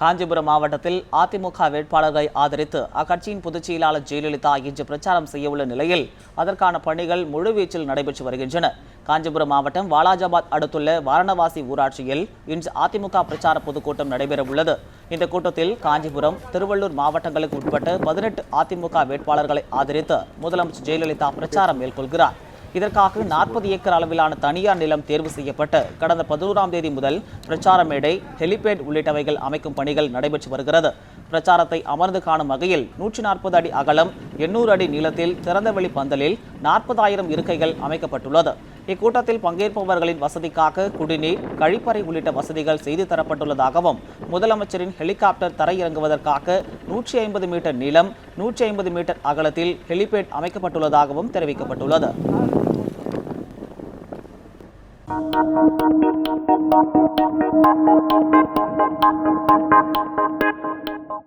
காஞ்சிபுரம் மாவட்டத்தில் அதிமுக வேட்பாளர்களை ஆதரித்து அக்கட்சியின் பொதுச் செயலாளர் ஜெயலலிதா இன்று பிரச்சாரம் செய்யவுள்ள நிலையில் அதற்கான பணிகள் முழுவீச்சில் நடைபெற்று வருகின்றன. காஞ்சிபுரம் மாவட்டம் வாலாஜாபாத் அடுத்துள்ள வாரணவாசி ஊராட்சியில் இன்று அதிமுக பிரச்சார பொதுக்கூட்டம் நடைபெறவுள்ளது. இந்த கூட்டத்தில் காஞ்சிபுரம் திருவள்ளூர் மாவட்டங்களுக்கு உட்பட்ட பதினெட்டு அதிமுக வேட்பாளர்களை ஆதரித்து முதலமைச்சர் ஜெயலலிதா பிரச்சாரம் மேற்கொள்கிறார். இதற்காக நாற்பது ஏக்கர் அளவிலான தனியார் நிலம் தேர்வு செய்யப்பட்டு கடந்த பதினோராம் தேதி முதல் பிரச்சார மேடை ஹெலிபேட் உள்ளிட்டவைகள் அமைக்கும் பணிகள் நடைபெற்று வருகிறது. பிரச்சாரத்தை அமர்ந்து காணும் வகையில் நூற்றி நாற்பது அடி அகலம் எண்ணூறு அடி நீளத்தில் திறந்தவெளி பந்தலில் நாற்பதாயிரம் இருக்கைகள் அமைக்கப்பட்டுள்ளது. இக்கூட்டத்தில் பங்கேற்பவர்களின் வசதிக்காக குடிநீர் கழிப்பறை உள்ளிட்ட வசதிகள் செய்து தரப்பட்டுள்ளதாகவும் முதலமைச்சரின் ஹெலிகாப்டர் தரையிறங்குவதற்காக நூற்றி ஐம்பது மீட்டர் நீளம் நூற்றி ஐம்பது மீட்டர் அகலத்தில் ஹெலிபேட் அமைக்கப்பட்டுள்ளதாகவும் தெரிவிக்கப்பட்டுள்ளது. Música